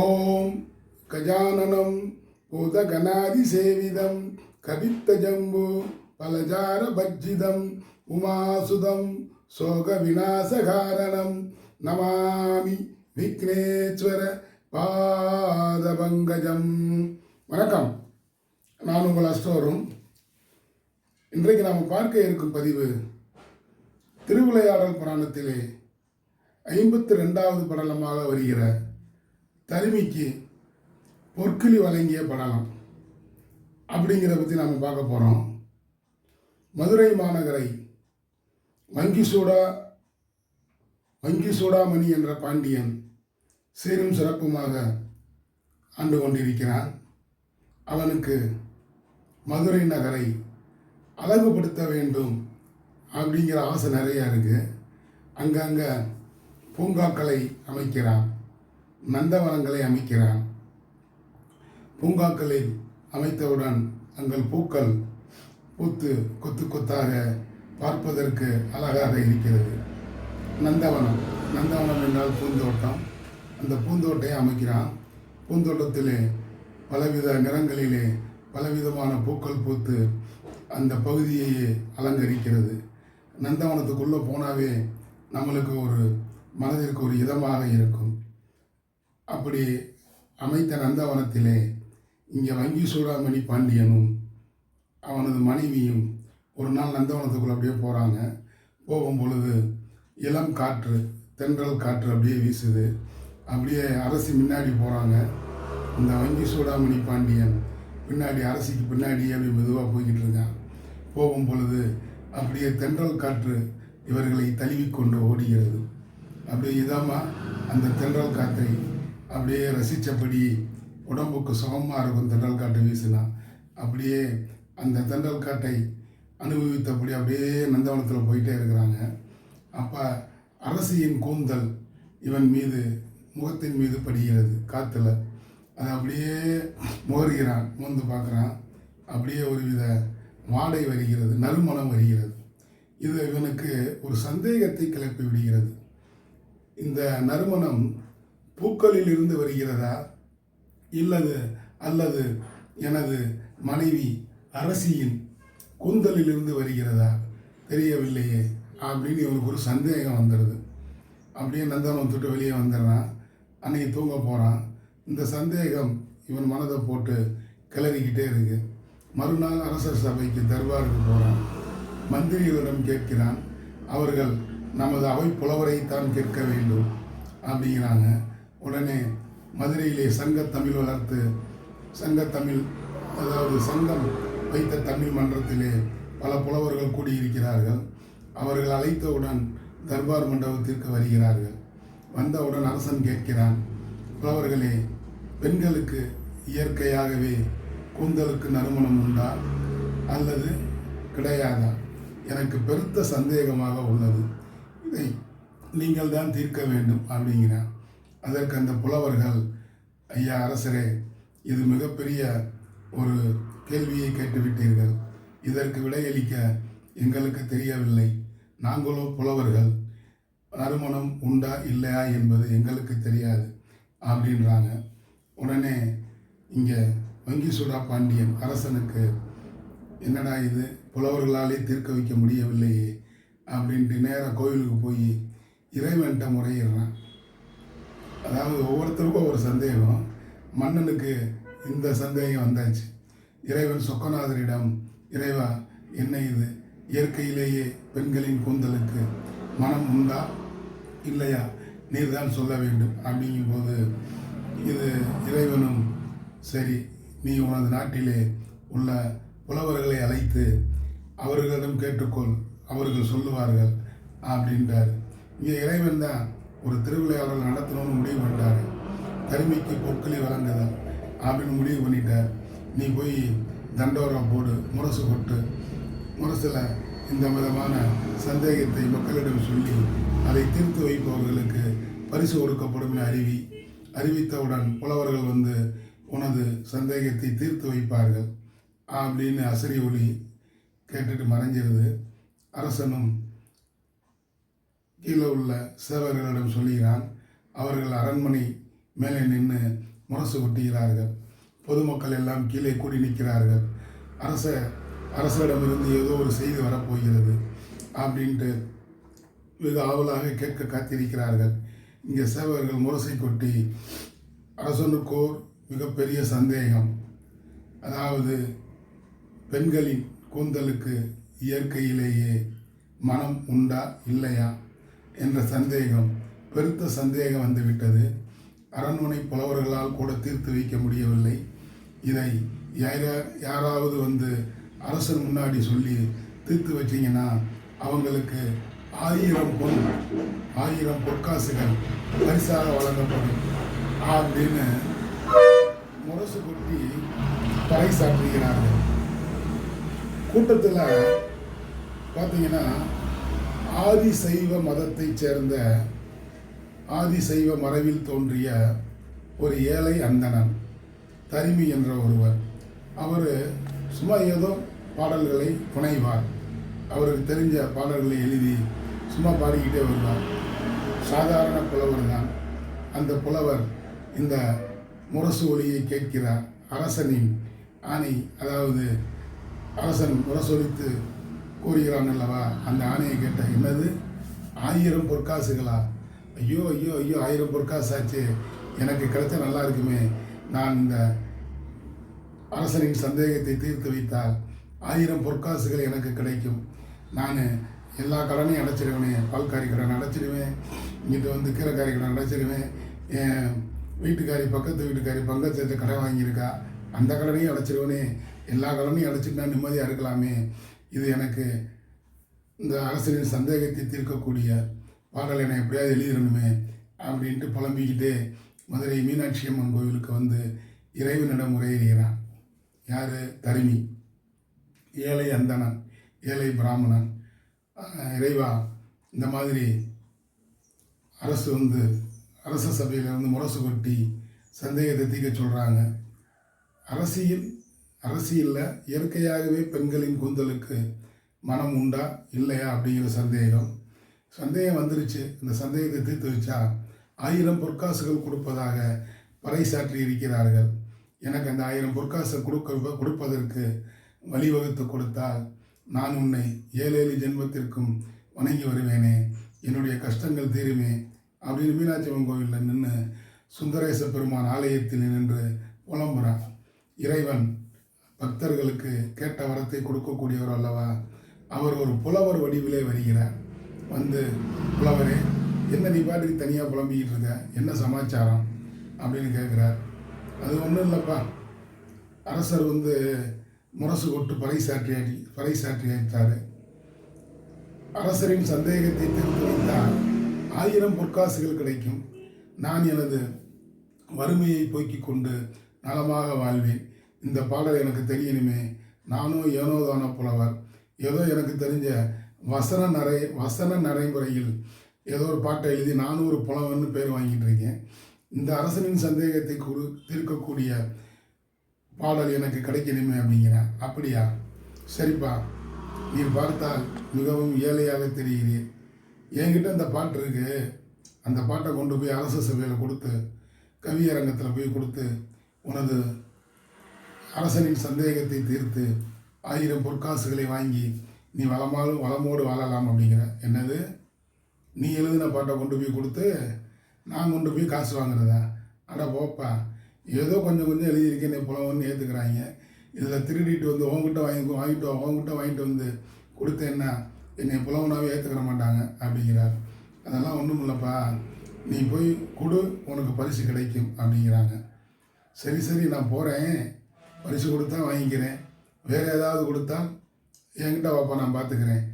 ஓம் கஜானனம் பூதகணாதிசேவிதம் கவித்தஜம்பு பலஜார பஜ்ஜிதம் உமாசுதம் சோக விநாசகாரணம் நமாமி விக்னேஸ்வர பாதபங்கஜம். வணக்கம். நான் உங்கள் அஸ்டோரும் இன்றைக்கு நாம் பார்க்க இருக்கும் பதிவு திருவிளையாடல் புராணத்திலே ஐம்பத்தி ரெண்டாவது படலமாக வருகிற தருமிக்கு பொற்கிளி வழங்கிய படலம் அப்படிங்கிறத பற்றி நாம் பார்க்க போகிறோம் மதுரை மாநகரை வங்கி சூடா வங்கி சூடாமணி என்ற பாண்டியன் சீரும் சிறப்புமாக ஆண்டு கொண்டிருக்கிறான். அவனுக்கு மதுரை நகரை அழகுபடுத்த வேண்டும் அப்படிங்கிற ஆசை நிறையா இருக்குது அங்கங்கே பூங்காக்களை அமைக்கிறான். நந்தவனங்களை அமைக்கிறான். பூங்காக்களை அமைத்தவுடன் அங்கள் பூக்கள் பூத்து கொத்து கொத்தாக பார்ப்பதற்கு அழகாக இருக்கிறது. நந்தவனம். நந்தவனம் என்றால் பூந்தோட்டம். அந்த பூந்தோட்டையை அமைக்கிறான். பூந்தோட்டத்திலே பலவித நிறங்களிலே பலவிதமான பூக்கள் பூத்து அந்த பகுதியையே அலங்கரிக்கிறது. நந்தவனத்துக்குள்ளே போனாவே நம்மளுக்கு ஒரு மனதிற்கு ஒரு இதமாக இருக்கும். அப்படி அமைத்த நந்தவனத்திலே இங்கே வங்கி சூடாமணி பாண்டியனும் அவனது மனைவியும் ஒரு நாள் நந்தவனத்துக்குள்ளே அப்படியே போகிறாங்க போகும் பொழுது இளம் காற்று தென்றல் காற்று அப்படியே வீசுது. அப்படியே அரசி முன்னாடி போகிறாங்க இந்த வங்கி சூடாமணி பாண்டியன் பின்னாடி அரசிக்கு பின்னாடியே அப்படி மெதுவாக போய்கிட்டு இருக்கான். போகும் பொழுது அப்படியே தென்றல் காற்று இவர்களை தழுவிக்கொண்டு ஓடுகிறது. அப்படியே இதமாக அந்த தென்றல் காற்றை அப்படியே ரசித்தபடி உடம்புக்கு சுகமாக இருக்கும் தண்டல் காட்டை வீசினா அப்படியே அந்த தண்டல் காட்டை அனுபவித்தபடி அப்படியே நந்தவனத்தில் போயிட்டே இருக்கிறாங்க. அப்போ அரசியின் கூந்தல் இவன் மீது முகத்தின் மீது படுகிறது காற்றுல அதை அப்படியே முகர்கிறான் மோந்து பார்க்குறான். அப்படியே ஒரு வித வாடை வருகிறது நறுமணம் வருகிறது. இது இவனுக்கு ஒரு சந்தேகத்தை கிளப்பி விடுகிறது. இந்த நறுமணம் பூக்களில் இருந்து வருகிறதா? இல்லது அல்லது எனது மனைவி அரசியின் கூந்தலில் இருந்து வருகிறதா? தெரியவில்லையே. அப்படின்னு இவனுக்கு ஒரு சந்தேகம் வந்துடுது. அப்படியே நந்தனம் தொட்டு வெளியே வந்துடுறான். அன்னைக்கு தூங்க போகிறான் இந்த சந்தேகம் இவன் மனதை போட்டு கிளறிக்கிட்டே இருக்கு. மறுநாள் அரசர் சபைக்கு தர்பாருக்கு போகிறான் மந்திரிகளிடம் கேட்கிறான் அவர்கள் நமது அவை புலவரைத்தான் கேட்க வேண்டும் அப்படிங்கிறாங்க. உடனே மதுரையிலே சங்கத்தமிழ் வளர்த்து சங்கத்தமிழ் அதாவது சங்கம் வைத்த தமிழ் மன்றத்திலே பல புலவர்கள் கூடியிருக்கிறார்கள். அவர்கள் அழைத்தவுடன் தர்பார் மண்டபத்திற்கு வருகிறார்கள். வந்தவுடன் அரசன் கேட்கிறான் புலவர்களே பெண்களுக்கு இயற்கையாகவே கூந்தலுக்கு நறுமணம் உண்டா? அல்லது கிடையாதா? எனக்கு பெருத்த சந்தேகமாக உள்ளது. இதை நீங்கள் தான் தீர்க்க வேண்டும் அப்படிங்கிறான். அதற்கு அந்த புலவர்கள் ஐயா அரசரே இது மிகப்பெரிய ஒரு கேள்வியை கேட்டுவிட்டீர்கள். இதற்கு விடையளிக்க எங்களுக்கு தெரியவில்லை. நாங்களோ புலவர்கள் நறுமணம் உண்டா இல்லையா என்பது எங்களுக்கு தெரியாது அப்படின்றாங்க. உடனே இங்கே வங்கி சுடா பாண்டியன் அரசனுக்கு என்னடா இது? புலவர்களாலே தீர்க்க வைக்க முடியவில்லையே அப்படின்ட்டு நேராக கோயிலுக்கு போய் இறைவன்கிட்ட முறையிடுறான். அதாவது ஒவ்வொருத்தருக்கும் ஒரு சந்தேகம். மன்னனுக்கு இந்த சந்தேகம் வந்தாச்சு. இறைவன் சொக்கநாதரிடம் இறைவா என்ன இது? இயற்கையிலேயே பெண்களின் கூந்தலுக்கு மனம் உண்டா? இல்லையா? நீர் தான் சொல்ல வேண்டும். அப்படிங்கும்போது இது இறைவனும் சரி நீ உனது நாட்டிலே உள்ள புலவர்களை அழைத்து அவர்களிடம் கேட்டுக்கொள் அவர்கள் சொல்லுவார்கள் அப்படின்றார். இங்கே இறைவன் தான் ஒரு திருவிளையாடல் நடத்தணும்னு முடிவு பண்ணிட்டார். கருமைக்கு பொற்களை வழங்குதல். அப்படின்னு முடிவு பண்ணிட்டார். நீ போய் தண்டோரம் போடு முரசு கொட்டு. முரசில் இந்த விதமான சந்தேகத்தை மக்களிடம் சொல்லி அதை தீர்த்து வைப்பவர்களுக்கு பரிசு கொடுக்கப்படும் என அறிவி அறிவித்தவுடன் புலவர்கள் வந்து உனது சந்தேகத்தை தீர்த்து வைப்பார்கள். அப்படின்னு அசரி ஒளி கேட்டுட்டு மறைஞ்சிருது. அரசனும் கீழே உள்ள சேவர்களிடம் சொல்கிறான் அவர்கள் அரண்மனை மேலே நின்று முரசு கொட்டுகிறார்கள் பொதுமக்கள் எல்லாம் கீழே கூடி நிற்கிறார்கள். அரச அரசரிடமிருந்து ஏதோ ஒரு செய்தி வரப்போகிறது அப்படின்ட்டு வெகு ஆவலாக கேட்க காத்திருக்கிறார்கள். இங்கே சேவகர்கள் முரசை கொட்டி அரசனுக்கோர் மிகப்பெரிய சந்தேகம். அதாவது பெண்களின் கூந்தலுக்கு இயற்கையிலேயே மனம் உண்டா இல்லையா? என்ற சந்தேகம் பெருத்த சந்தேகம் வந்துவிட்டது. அரண்மனை புலவர்களால் கூட தீர்த்து வைக்க முடியவில்லை. இதை யாரா யாராவது வந்து அரசன் முன்னாடி சொல்லி தீர்த்து வச்சிங்கன்னா அவங்களுக்கு ஆயிரம் பொன் ஆயிரம் பொற்காசுகள் பரிசாக வழங்கப்படும். அப்படின்னு முரசு கொட்டி பறைசாற்றுகிறார்கள் கூட்டத்தில் பார்த்தீங்கன்னா ஆதி சைவ மதத்தைச் சேர்ந்த ஆதி சைவ மரபில் தோன்றிய ஒரு ஏழை அந்தணன் தரிமி என்ற ஒருவர். அவர் சும்மா ஏதோ பாடல்களை புனைவார். அவருக்கு தெரிஞ்ச பாடல்களை எழுதி சும்மா பாடிக்கிட்டே வருவார். சாதாரண புலவர் தான். அந்த புலவர் இந்த முரசு ஒளியை கேட்கிறார் அரசனின் ஆணை அதாவது அரசன் முரசொலித்து கூறுகிறான் அல்லவா அந்த ஆணையை கேட்ட என்னது? ஆயிரம் பொற்காசுகளா? ஐயோ ஐயோ ஐயோ ஆயிரம் பொற்காசு ஆச்சு எனக்கு கிடைச்சா நல்லா இருக்குமே. நான் இந்த அரசனின் சந்தேகத்தை தீர்த்து வைத்தால் ஆயிரம் பொற்காசுகள் எனக்கு கிடைக்கும். நான் எல்லா கடனையும் அடைச்சிடுவேனே. பால்காரி கடன் அடைச்சிடுவேன். இங்கிட்ட வந்து கீரைக்காரி கடன் அடைச்சிடுவேன். என் வீட்டுக்காரி பக்கத்து வீட்டுக்காரி பங்கச்சத்தை கடன் வாங்கியிருக்கா. அந்த கடனையும் அடைச்சிடுவேனே. எல்லா கடனையும் அடைச்சிட்டு நான் நிம்மதியாக இருக்கலாமே. இது எனக்கு இந்த அரசனின் சந்தேகத்தை தீர்க்கக்கூடிய பாடலை நான் எப்படியாவது எழுதிடணுமே அப்படின்ட்டு புலம்பிக்கிட்டே மதுரை மீனாட்சி அம்மன் கோவிலுக்கு வந்து இறைவனிடம் முறையிடுகிறான் யார்? தருமி ஏழை அந்தணன் ஏழை பிராமணன். இறைவா இந்த மாதிரி அரசு வந்து அரச சபையில் வந்து முரசு கொட்டி சந்தேகத்தை தீர்க்க சொல்கிறாங்க அரசியல் அரசியலில் இயற்கையாகவே பெண்களின் கூந்தலுக்கு மனம் உண்டா இல்லையா அப்படிங்கிற சந்தேகம். சந்தேகம் வந்துருச்சு. இந்த சந்தேகத்தை தீர்த்து வச்சா ஆயிரம் பொற்காசுகள் கொடுப்பதாக பறைசாற்றி இருக்கிறார்கள். எனக்கு அந்த ஆயிரம் பொற்காசு கொடுக்க கொடுப்பதற்கு வழிவகுத்து கொடுத்தால் நான் உன்னை ஏழேழு ஜென்மத்திற்கும் வணங்கி வருவேனே. என்னுடைய கஷ்டங்கள் தீருமே அப்படின்னு மீனாட்சி அம்மன் கோவிலில் நின்று சுந்தரேச பெருமான் ஆலயத்தில் நின்று புலம்புறான். இறைவன் பக்தர்களுக்கு கேட்ட வரத்தை கொடுக்கக்கூடியவர் அல்லவா? அவர் ஒரு புலவர் வடிவிலே வருகிறார். வந்து புலவரே என்ன நீ பாட்டுக்கு தனியாக புலம்பிக்கிட்டு இருக்க என்ன சமாச்சாரம்? அப்படின்னு கேட்குறார். அது ஒன்றும் இல்லைப்பா. அரசர் வந்து முரசு கொட்டு பறைசாற்றி பறைசாற்றி அடித்தார். அரசரின் சந்தேகத்தை தீர்த்து வைத்தால் ஆயிரம் பொற்காசுகள் கிடைக்கும். நான் எனது வறுமையை போக்கிக் கொண்டு நலமாக வாழ்வேன். இந்த பாடல் எனக்கு தெரியணுமே. நானும் ஏனோதான புலவர். ஏதோ எனக்கு தெரிஞ்ச வசன நரை வசன நடைமுறையில் ஏதோ ஒரு பாட்டை எழுதி நானும் ஒரு புலவன்னு பேர் வாங்கிட்டு இருக்கேன். இந்த அரசனின் சந்தேகத்தை குறு தீர்க்கக்கூடிய பாடல் எனக்கு கிடைக்கணுமே அப்படிங்கிறேன் அப்படியா? சரிப்பா. நீ பார்த்தால் மிகவும் ஏழையாக தெரிகிறீர். என்கிட்ட அந்த பாட்டு இருக்கு. அந்த பாட்டை கொண்டு போய் அரசு சபையில் கொடுத்து கவியரங்கத்தில் போய் கொடுத்து உனது அரசனின் சந்தேகத்தை தீர்த்து ஆயிரம் பொற்காசுகளை வாங்கி நீ வளமாலும் வளமோடு வாழலாம் அப்படிங்கிற. என்னது? நீ எழுதின பாட்டை கொண்டு போய் கொடுத்து நான் கொண்டு போய் காசு வாங்குறதா? அட போப்பா ஏதோ கொஞ்சம் கொஞ்சம் எழுதியிருக்கேன் நீ புலவன்னு ஏற்றுக்கிறாங்க இதில் திருடிட்டு வந்து உங்ககிட்ட வாங்கி வாங்கிட்டு உங்ககிட்ட வாங்கிட்டு வந்து கொடுத்தேன்னா என்னை புலவனாகவே ஏற்றுக்கிற மாட்டாங்க அப்படிங்கிறார். அதெல்லாம் ஒன்றும் இல்லைப்பா. நீ போய் கொடு உனக்கு பரிசு கிடைக்கும் அப்படிங்கிறாங்க. சரி சரி நான் போகிறேன் பரிசு கொடுத்தா வாங்கிக்கிறேன். வேறு ஏதாவது கொடுத்தா என்கிட்ட வாப்பா நான் பார்த்துக்கிறேன்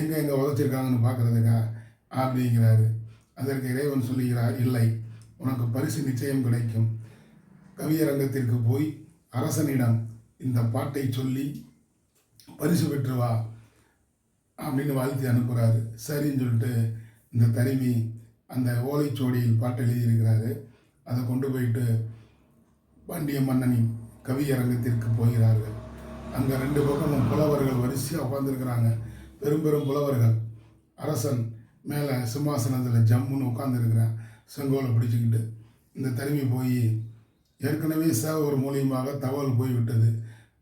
எங்கே எங்கே உதச்சிருக்காங்கன்னு பார்க்குறதுக்கா அப்படிங்கிறாரு. அதற்கு இறைவன் சொல்லுகிறார் இல்லை உனக்கு பரிசு நிச்சயம் கிடைக்கும். கவியரங்கத்திற்கு போய் அரசனிடம் இந்த பாட்டை சொல்லி பரிசு பெற்று வா அப்படின்னு வாழ்த்தி அனுப்புகிறாரு சரின்னு சொல்லிட்டு இந்த தருவி அந்த ஓலைச்சுவடியில் பாட்டு எழுதியிருக்கிறாரு. அதை கொண்டு போயிட்டு பாண்டிய மன்னனின் கவியரங்கத்திற்கு போகிறார்கள். அங்கே ரெண்டு பக்கமும் புலவர்கள் வரிசையாக உட்காந்துருக்கிறாங்க பெரும் பெரும் புலவர்கள். அரசன் மேலே சிம்மாசனத்தில் ஜம்முன்னு உட்காந்துருக்கிறான் செங்கோலை பிடிச்சிக்கிட்டு இந்த தனிமை போய் ஏற்கனவே சேவர் மூலியமாக தகவல் போய்விட்டது.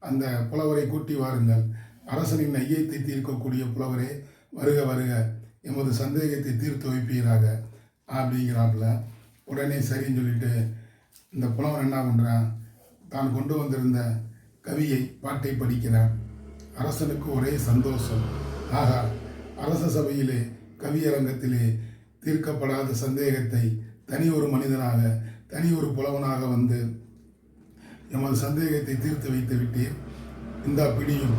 அந்த புலவரை கூட்டி வாருங்கள். அரசனின் ஐயத்தை தீர்க்கக்கூடிய புலவரே வருக வருக. எமது சந்தேகத்தை தீர்த்து வைப்பீராக. அப்படிங்கிறாப்புல உடனே சரின்னு சொல்லிட்டு இந்த புலவன் என்ன பண்ணுறான் தான் கொண்டு வந்திருந்த கவியை பாட்டை படிக்கிறான் அரசனுக்கு ஒரே சந்தோஷம். ஆகா அரச சபையிலே கவியரங்கத்திலே தீர்க்கப்படாத சந்தேகத்தை தனி ஒரு மனிதனாக தனி ஒரு புலவனாக வந்து எமது சந்தேகத்தை தீர்த்து வைத்து விட்டீர். இந்த பிடியும்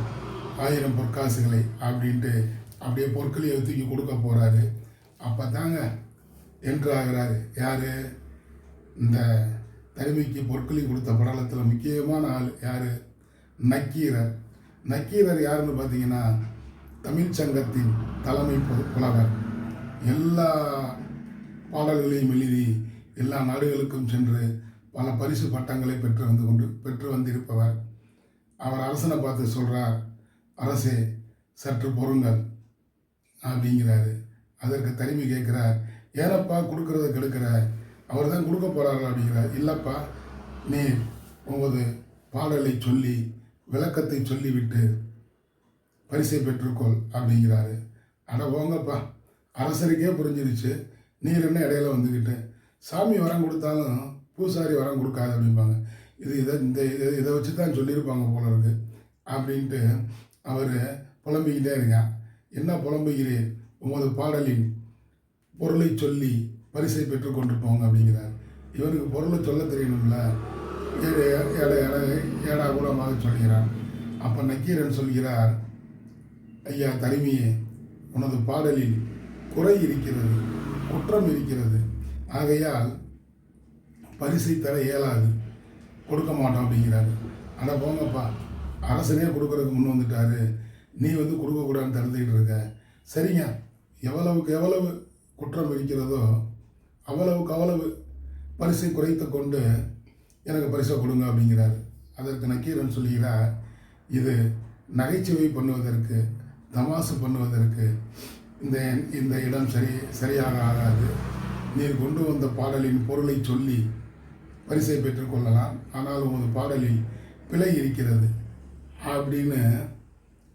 ஆயிரம் பொற்காசுகளை அப்படின்ட்டு அப்படியே பொற்களையை தூக்கி கொடுக்க போகிறாரு அப்போ தாங்க என்று ஆகிறாரு யார்? இந்த தனிமைக்கு பொற்களி கொடுத்த படலத்தில் முக்கியமான ஆள் யார்? நக்கீரர். நக்கீரர் யாருன்னு பார்த்தீங்கன்னா தமிழ் சங்கத்தின் தலைமை புலவர் எல்லா பாடல்களையும் எழுதி எல்லா நாடுகளுக்கும் சென்று பல பரிசு பட்டங்களை பெற்று வந்து கொண்டு பெற்று வந்திருப்பவர். அவர் அரசனை பார்த்து சொல்கிறார் அரசே சற்று பொறுங்கள் அப்படிங்கிறாரு. அதற்கு தனிமை கேட்குறார் ஏனப்பா கொடுக்கறத கெடுக்கிற அவர் தான் கொடுக்க போகிறாரா அப்படிங்கிறார் இல்லைப்பா நீ உமது பாடலை சொல்லி விளக்கத்தை சொல்லிவிட்டு பரிசை பெற்றுக்கொள் அப்படிங்கிறாரு. அட போங்கப்பா அரசருக்கே புரிஞ்சிருச்சு. நீர் என்ன இடையில வந்துக்கிட்டு சாமி வரம் கொடுத்தாலும் பூசாரி வரம் கொடுக்காது அப்படிம்பாங்க. இது இதை இந்த இதை இதை வச்சு தான் சொல்லியிருப்பாங்க போல இருக்கு அப்படின்ட்டு அவர் புலம்பிக்கிட்டே இருக்கான் என்ன புலம்புகிறேன் உமது பாடலின் பொருளை சொல்லி பரிசை பெற்றுக்கொண்டு போங்க அப்படிங்கிறார். இவனுக்கு பொருளை சொல்ல தெரியணும்ல. ஏழை ஏழை ஏழை ஏடா கூடமாக சொல்கிறான். அப்போ நக்கீரன் சொல்கிறார் ஐயா தனிமையே உனது பாடலில் குறை இருக்கிறது குற்றம் இருக்கிறது. ஆகையால் பரிசை தர இயலாது கொடுக்க மாட்டோம் அப்படிங்கிறாரு. அட போங்கப்பா அரசனே கொடுக்கறதுக்கு முன் வந்துட்டாரு. நீ வந்து கொடுக்கக்கூடாதுன்னு தடுத்துக்கிட்டு இருக்க. சரிங்க எவ்வளவுக்கு எவ்வளவு குற்றம் இருக்கிறதோ அவ்வளவுக்கு அவ்வளவு பரிசை குறைத்து கொண்டு எனக்கு பரிசை கொடுங்க அப்படிங்கிறார். அதற்கு நக்கீரன் சொல்லுகிறார் இது நகைச்சுவை பண்ணுவதற்கு தமாசு பண்ணுவதற்கு இந்த இந்த இடம் சரி சரியாக ஆகாது. நீர் கொண்டு வந்த பாடலின் பொருளை சொல்லி பரிசை பெற்றுக்கொள்ளலாம் ஆனால் உமது பாடலில் பிழை இருக்கிறது அப்படின்னு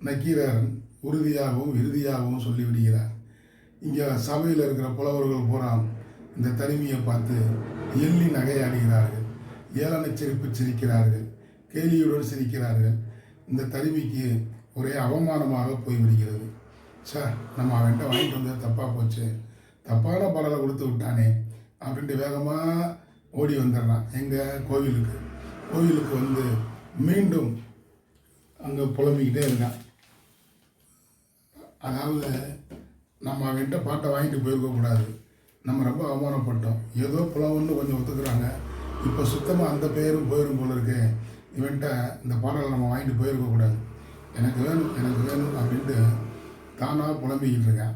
நக்கீரர் உறுதியாகவும் இறுதியாகவும் சொல்லிவிடுகிறார். இங்கே சபையில் இருக்கிற புலவர்கள் பூரா இந்த தனிமையை பார்த்து எள்ளி நகையாடுகிறார்கள். ஏளன சிரிப்பு சிரிக்கிறார்கள். கேலியுடன் சிரிக்கிறார்கள். இந்த தனிமைக்கு ஒரே அவமானமாக போய்விடுகிறது. சார் நம்ம அவன்கிட்ட வாங்கிட்டு வந்தது தப்பாக போச்சு. தப்பான பாடலை கொடுத்து விட்டானே அப்படின்ட்டு வேகமாக ஓடி வந்துடுறான். எங்கள் கோவிலுக்கு. கோவிலுக்கு வந்து மீண்டும் அங்கே புலம்பிக்கிட்டே இருக்கான். அதாவது நம்ம அவன்கிட்ட பாட்டை வாங்கிட்டு போயிருக்கக்கூடாது. நம்ம ரொம்ப அவமானப்பட்டோம். ஏதோ புலவன்னு கொஞ்சம் ஒத்துக்கிறாங்க. இப்போ சுத்தமாக அந்த பேரும் போயிடும் போல இருக்கு. இவன்கிட்ட இந்த பாடலை நம்ம வாங்கிட்டு போயிருக்கக்கூடாது எனக்கு வேணும் எனக்கு வேணும் அப்படின்ட்டு தானாக புலம்பிக்கிட்டு இருக்கேன்.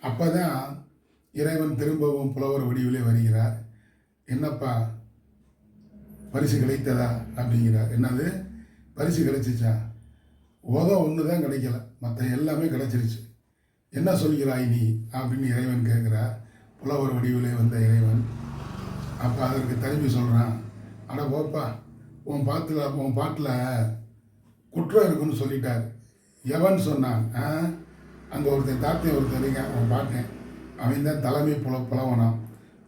அப்போ தான் இறைவன் திரும்பவும் புலவர் வடிவிலே வருகிறார். என்னப்பா? பரிசு கிடைத்ததா? அப்படிங்கிறார். என்னது? பரிசு கிடைச்சிச்சா? உதம் ஒன்று தான் கிடைக்கல. மற்ற எல்லாமே கிடைச்சிருச்சு. என்ன சொல்கிறாய் நீ? அப்படின்னு இறைவன் கேட்குறார். புலவர் வடிவிலே வந்த இறைவன். அப்போ அதற்கு திரும்பி சொல்கிறான் அட போப்பா உன் பாட்டில் உன் பாட்டில் குற்றம் இருக்குன்னு சொல்லிட்டார். எவன் சொன்னான்? ஆ? அங்கே ஒருத்தன் தாத்தையும் ஒருத்தன் இருக்கான் அவன் பாட்டேன் அவன் தான் தலைமை புல புலவனான்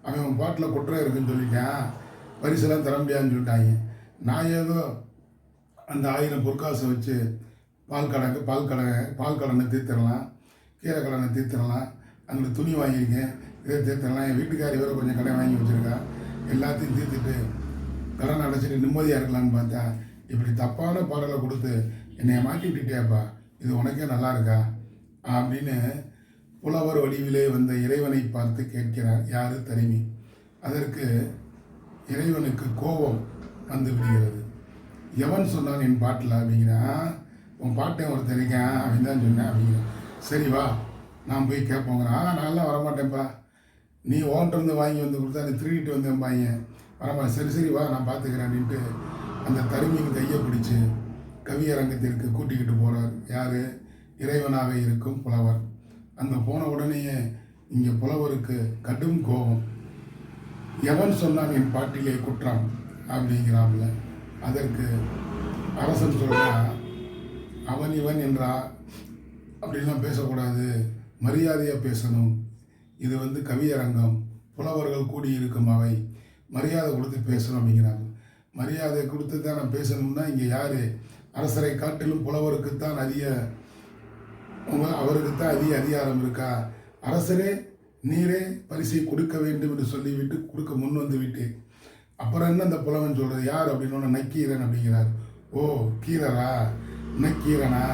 அவன் உன் பாட்டில் குற்றம் இருக்குன்னு சொல்லிட்டான். பரிசெல்லாம் தர முடியாதுன்னு சொல்லிட்டாங்க. நான் ஏதோ அந்த ஆயிரம் பொற்காசை வச்சு பால் கடை பால் கடை பால் கடனை தீர்த்திடலாம் கீரை கடனை தீர்த்திடலாம் அங்கே துணி வாங்கியிருக்கேன். இதை தீர்த்தலாம் என் வீட்டுக்காரி வேறு கொஞ்சம் கடை வாங்கி வச்சுருக்கா. எல்லாத்தையும் தீர்த்துட்டு கடன் அடைச்சிட்டு நிம்மதியாக இருக்கலாம்னு பார்த்தா இப்படி தப்பான பாடலை கொடுத்து என்னை மாட்டி விட்டுட்டேப்பா இது உனக்கே நல்லா இருக்கா? அப்படின்னு புலவர் வடிவிலே வந்த இறைவனை பார்த்து கேட்கிறார். யார்? தனிமை அதற்கு இறைவனுக்கு கோபம் வந்து விடுகிறது. எவன் சொன்னான் என் பாட்டில் அப்படிங்கிறா. உன் பாட்டை ஒருத்தன் இருக்கேன் அப்படின்னு தான் சொன்னேன் அப்படிங்கிற சரி வா நான் போய் கேட்போங்கிறான். ஆ நான்லாம் வரமாட்டேன்ப்பா. நீ ஓன்றிருந்து வாங்கி வந்து கொடுத்தா நீ திருடிட்டு வந்தேன் பையன். வரமா சரி சரி வா நான் பார்த்துக்கிறேன் அப்படின்ட்டு அந்த தருமியின் கையை பிடிச்சி கவியரங்கத்திற்கு கூட்டிக்கிட்டு போகிறார் யார்? இறைவனாக இருக்கும் புலவர். அங்கே போன உடனேயே இங்கே புலவருக்கு கடும் கோபம். எவன் சொன்னான் என் பாட்டிலே குற்றம் அப்படிங்கிறாப்புல. அதற்கு அரசன் சொல்கிறா அவன் இவன் என்றா அப்படிலாம் பேசக்கூடாது. மரியாதையாக பேசணும். இது வந்து கவியரங்கம். புலவர்கள் கூடியிருக்கும் அவை. மரியாதை கொடுத்து பேசணும் அப்படிங்கிறாங்க. மரியாதை கொடுத்து தான் நான் பேசணும்னா இங்கே யார்? அரசரை காட்டிலும் புலவருக்குத்தான் அதிக அவருக்கு தான் அதிக அதிகாரம் இருக்கா? அரசரே நீரே பரிசை கொடுக்க வேண்டும் என்று சொல்லிவிட்டு கொடுக்க முன் வந்து விட்டேன் அப்புறம் என்ன அந்த புலவன் சொல்கிறது யார் அப்படின்னு நக்கீரன் அப்படிங்கிறார். ஓ கீரரா? நக்கீரனா?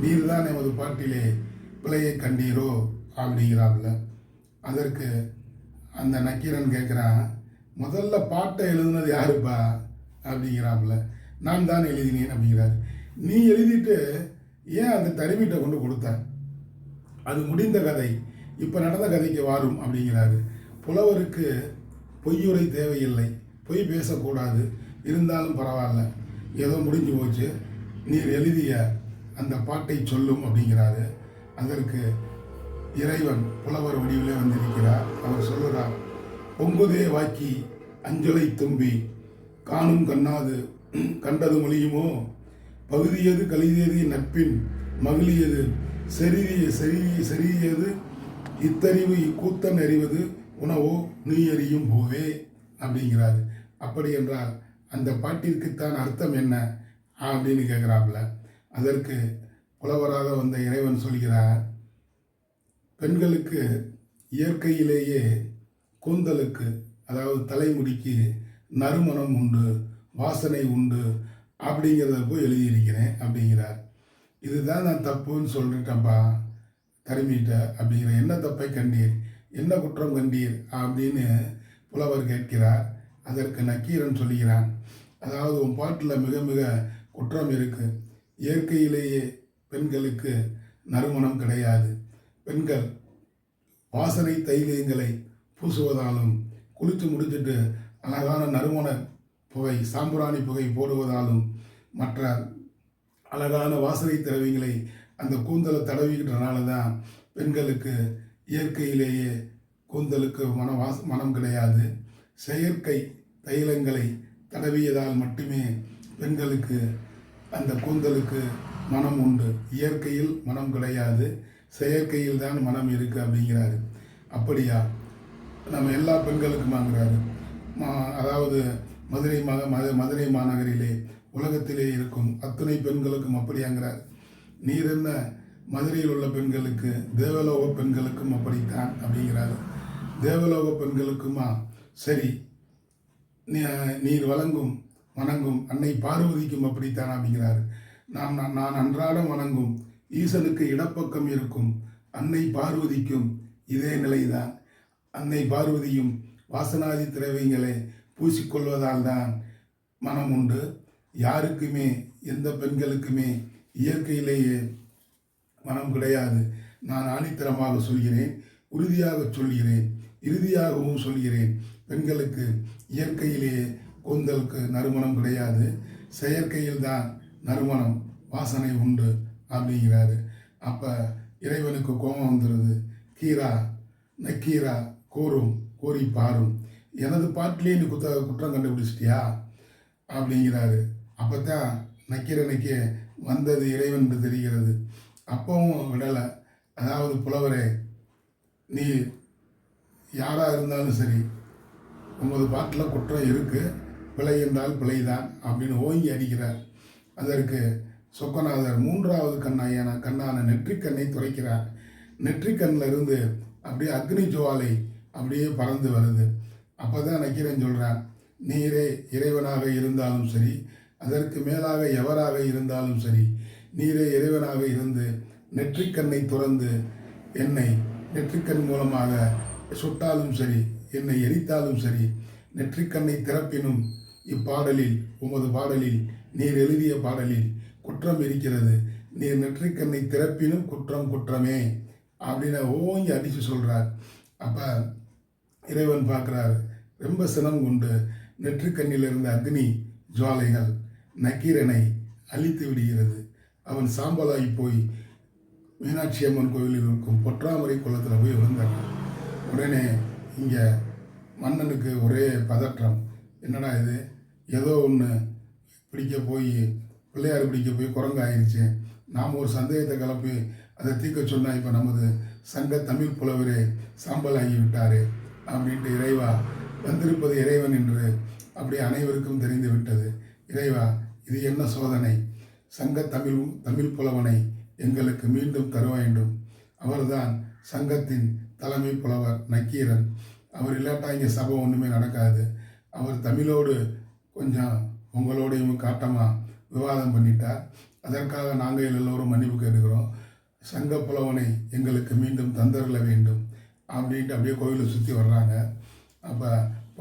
நீர் தான் எமது பாட்டிலே. பிழையை கண்டீரோ? அப்படிங்கிறாப்புல. அதற்கு அந்த நக்கீரன் கேட்குறான் முதல்ல பாட்டை எழுதுனது யாருப்பா? அப்படிங்கிறாப்புல. நான் தான் எழுதினேன் அப்படிங்கிறார். நீ எழுதிட்டு ஏன் அந்த தருவிட்ட கொண்டு கொடுத்த? அது முடிந்த கதை. இப்போ நடந்த கதைக்கு வாரும் அப்படிங்கிறாரு. புலவருக்கு பொய்யுரை தேவையில்லை. பொய் பேசக்கூடாது. இருந்தாலும் பரவாயில்ல. ஏதோ முடிஞ்சு போச்சு. நீர் எழுதிய அந்த பாட்டை சொல்லும் அப்படிங்கிறாரு. அதற்கு இறைவன் புலவர் வடிவிலே வந்திருக்கிறார். அவர் சொல்லுறார் பொங்குதே வாக்கி அஞ்சலை தும்பி காணும் கண்ணாது கண்டது மொழியுமோ? பகுதியது கலிதியது நட்பின் மகிழியது செறிய செறிய செறியது இத்தறிவு இக்கூத்தன் அறிவது உணவோ? நீ அறியும் போவே அப்படிங்கிறாரு. அப்படி என்றால் அந்த பாட்டிற்குத்தான் அர்த்தம் என்ன? அப்படின்னு கேட்குறாப்புல. அதற்கு புலவராக வந்த இறைவன் சொல்கிறார் பெண்களுக்கு இயற்கையிலேயே கூந்தலுக்கு அதாவது தலைமுடிக்கு நறுமணம் உண்டு வாசனை உண்டு அப்படிங்கிறத போய் எழுதியிருக்கிறேன் அப்படிங்கிறார். இதுதான் நான் தப்புன்னு சொல்லிட்டேன்ப்பா கருமிட்ட அப்படிங்கிற என்ன தப்பை கண்டீர்? என்ன குற்றம் கண்டீர்? அப்படின்னு புலவர் கேட்கிறார். அதற்கு நக்கீரன் சொல்கிறான் அதாவது உன் பாட்டில் மிக மிக குற்றம் இருக்குது இயற்கையிலேயே பெண்களுக்கு நறுமணம் கிடையாது. பெண்கள் வாசனை தைலியங்களை பூசுவதாலும் குளித்து முடிச்சிட்டு அழகான நறுமண புகை சாம்பிராணி புகை போடுவதாலும் மற்ற அழகான வாசனை திரவியங்களை அந்த கூந்தலை தடவிக்கிட்டனால தான் பெண்களுக்கு இயற்கையிலேயே கூந்தலுக்கு மன வாச மனம் கிடையாது. செயற்கை தைலங்களை தடவியதால் மட்டுமே பெண்களுக்கு அந்த கூந்தலுக்கு மனம் உண்டு. இயற்கையில் மனம் கிடையாது. செயற்கையில் தான் மனம் இருக்குது அப்படிங்கிறாரு. அப்படியா? நம்ம எல்லா பெண்களுக்குமாங்கிறாரு மா- அதாவது மதுரை மக மத மதுரை மாநகரிலே உலகத்திலே இருக்கும் அத்தனை பெண்களுக்கும் அப்படியாங்கிறார். நீர் என்ன? மதுரையில் உள்ள பெண்களுக்கு தேவலோக பெண்களுக்கும் அப்படித்தான் அப்படிங்கிறாரு. தேவலோக பெண்களுக்குமா? சரி. நீர் வழங்கும் வணங்கும் அன்னை பார்வதிக்கும் அப்படித்தான் அப்படிங்கிறாரு. நான் நான் அன்றாடம் வணங்கும் ஈசனுக்கு இடப்பக்கம் இருக்கும். அன்னை பார்வதிக்கும் இதே நிலைதான். அன்னை பார்வதியும் வாசனாதி திரவியங்களை பூசிக்கொள்வதால் தான் மனம் உண்டு. யாருக்குமே எந்த பெண்களுக்குமே இயற்கையிலேயே மனம் கிடையாது. நான் ஆணித்தரமாக சொல்கிறேன் உறுதியாக சொல்கிறேன் இறுதியாகவும் சொல்கிறேன். பெண்களுக்கு இயற்கையிலேயே கூந்தலுக்கு நறுமணம் கிடையாது. செயற்கையில்தான் நறுமணம் வாசனை உண்டு. அப்படிங்கிறாரு. அப்போ இறைவனுக்கு கோபம் வந்துடுது கீரா நக்கீரா கூறும் கூறி பாரும். எனது பாட்டிலே நீ குத்த குற்றம் கண்டுபிடிச்சிட்டியா? அப்படிங்கிறாரு. அப்போ தான் நக்கீரனுக்கு வந்தது இறைவன் என்று தெரிகிறது. அப்பவும் விடலை. அதாவது புலவரே நீ யாராக இருந்தாலும் சரி உமது பாட்டில் குற்றம் இருக்குது பிழை என்றால் பிழைதான் அப்படின்னு ஓங்கி அடிக்கிறார். அதற்கு சொக்கநாதர் மூன்றாவது கண்ணாயான கண்ணான நெற்றிக்கண்ணை துறைக்கிறார் நெற்றிக்கண்ணில் இருந்து அப்படியே அக்னி ஜுவாலை அப்படியே பறந்து வருது. அப்போ தான் நக்கீரன் சொல்கிறான் நீரே இறைவனாக இருந்தாலும் சரி அதற்கு மேலாக எவராக இருந்தாலும் சரி நீரே இறைவனாக இருந்து நெற்றிக்கண்ணை துறந்து என்னை நெற்றிக்கண் மூலமாக சுட்டாலும் சரி என்னை எரித்தாலும் சரி நெற்றிக்கண்ணை திறப்பினும் இப்பாடலில் உமது பாடலில் நீர் எழுதிய பாடலில் குற்றம் இருக்கிறது. நீர் நெற்றிக்கண்ணை திறப்பினும் குற்றம் குற்றமே. அப்படின்னு ஓங்கி அடித்து சொல்கிறார் அப்போ இறைவன் பார்க்குறாரு ரொம்ப சினம் கொண்டு நெற்றிக்கண்ணில் இருந்த அக்னி ஜுவாலைகள் நக்கீரனை அழித்து விடுகிறது. அவன் சாம்பலாகி போய் மீனாட்சி அம்மன் கோவிலில் இருக்கும் பொற்றாமரை குளத்தில் போய் விழுந்தான். உடனே இங்கே மன்னனுக்கு ஒரே பதற்றம். என்னடா இது? ஏதோ ஒன்று பிடிக்க போய் பிள்ளையார் பிடிக்க போய் குரங்கு ஆயிடுச்சு நாம் ஒரு சந்தேகத்தை கிளப்பி அதை தீர்க்க சொன்னால் இப்போ நமது சங்க தமிழ் புலவரே சாம்பல் ஆகிவிட்டார் அப்படின்ட்டு இறைவா வந்திருப்பது இறைவன் என்று அப்படி அனைவருக்கும் தெரிந்து விட்டது. இறைவா இது என்ன சோதனை? சங்க தமிழ் தமிழ் புலவனை எங்களுக்கு மீண்டும் தர வேண்டும். அவர்தான் சங்கத்தின் தலைமை புலவர் நக்கீரன். அவர் இல்லாட்டா இங்கே சபை ஒன்றுமே நடக்காது. அவர் தமிழோடு கொஞ்சம் உங்களோடையும் காட்டமாக விவாதம் பண்ணிட்டார். அதற்காக நாங்கள் எல்லோரும் மன்னிப்பு கேட்டுக்கிறோம். சங்க புலவனை எங்களுக்கு மீண்டும் தந்தரல வேண்டும் அப்படின்ட்டு அப்படியே கோயிலை சுற்றி வர்றாங்க. அப்போ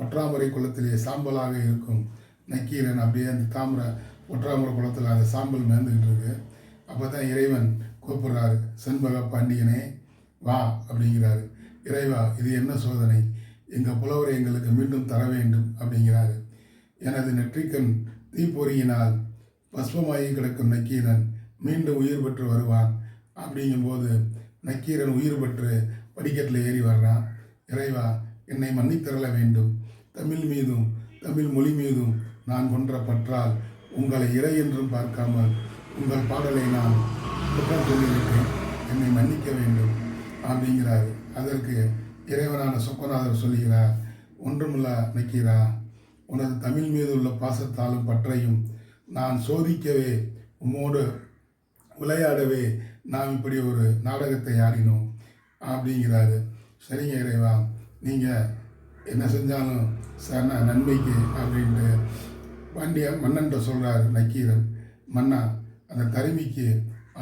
ஒற்றாமரை குளத்திலே சாம்பலாக இருக்கும் நக்கீரன் அப்படியே அந்த தாமரை ஒற்றாமரை குளத்தில் அந்த சாம்பல் மேந்துக்கிட்டு இருக்கு அப்போ தான் இறைவன் கூப்பிட்றாரு செண்பக பாண்டியனே வா அப்படிங்கிறாரு. இறைவா இது என்ன சோதனை? எங்கள் புலவரை எங்களுக்கு மீண்டும் தர வேண்டும் அப்படிங்கிறாரு. எனது நெற்றிக்கண் தீப்பொறியினால் பஸ்வமாகி கிடக்கும் நக்கீரன் மீண்டும் உயிர் பெற்று வருவான். அப்படிங்கும்போது நக்கீரன் உயிர் பெற்று படிக்கட்டில் ஏறி வர்றான். இறைவா என்னை மன்னித்தரல வேண்டும். தமிழ் மீதும் தமிழ் மொழி மீதும் நான் கொன்ற பற்றால் உங்களை இறை என்றும் பார்க்காமல் உங்கள் பாடலை நான் குற்றம் சொல்லிவிட்டேன் என்னை மன்னிக்க வேண்டும் அப்படிங்கிறார். அதற்கு இறைவனான சொக்கநாதர் சொல்கிறார் ஒன்றுமில்ல நக்கீரா உனது தமிழ் மீது உள்ள பாசத்தாலும் பற்றையும் நான் சோதிக்கவே உம்மோடு விளையாடவே நாம் இப்படி ஒரு நாடகத்தை ஆடினோம் அப்படிங்கிறாரு. சரிங்க இறைவா நீங்கள் என்ன செஞ்சாலும் சரண நன்மைக்கு அப்படின்ட்டு பாண்டிய மன்னன்ட்ட சொல்கிறார் நக்கீரன். மன்னா அந்த தருமிக்கு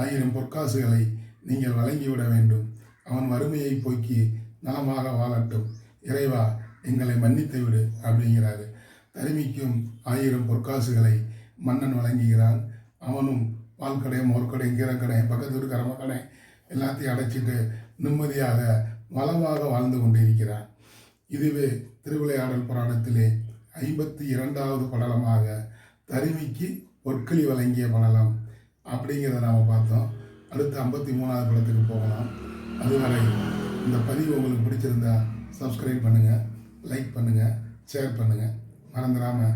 ஆயிரம் பொற்காசுகளை நீங்கள் வழங்கிவிட வேண்டும். அவன் வறுமையை போக்கி நலமாக வாழட்டும். இறைவா எங்களை மன்னித்து விடு அப்படிங்கிறாரு. தருமிக்கும் ஆயிரம் பொற்காசுகளை மன்னன் வழங்குகிறான். அவனும் பால் கடையும் மோர்க்கடையும் கீரைக்கடை பக்கத்து வீட்டு கடை எல்லாத்தையும் அடைச்சிட்டு நிம்மதியாக வளமாக வாழ்ந்து கொண்டிருக்கிறான். இதுவே திருவிளையாடல் புராணத்திலே ஐம்பத்தி இரண்டாவது படலமாக தருமிக்கு பொற்களி வழங்கிய படலம். அப்படிங்கிறத நாம் பார்த்தோம். அடுத்து ஐம்பத்தி மூணாவது படத்துக்கு போகலாம். அதுவரை இந்த பதிவு உங்களுக்கு பிடிச்சிருந்தா சப்ஸ்கிரைப் பண்ணுங்கள் லைக் பண்ணுங்கள் ஷேர் பண்ணுங்கள் மறந்துடாமல்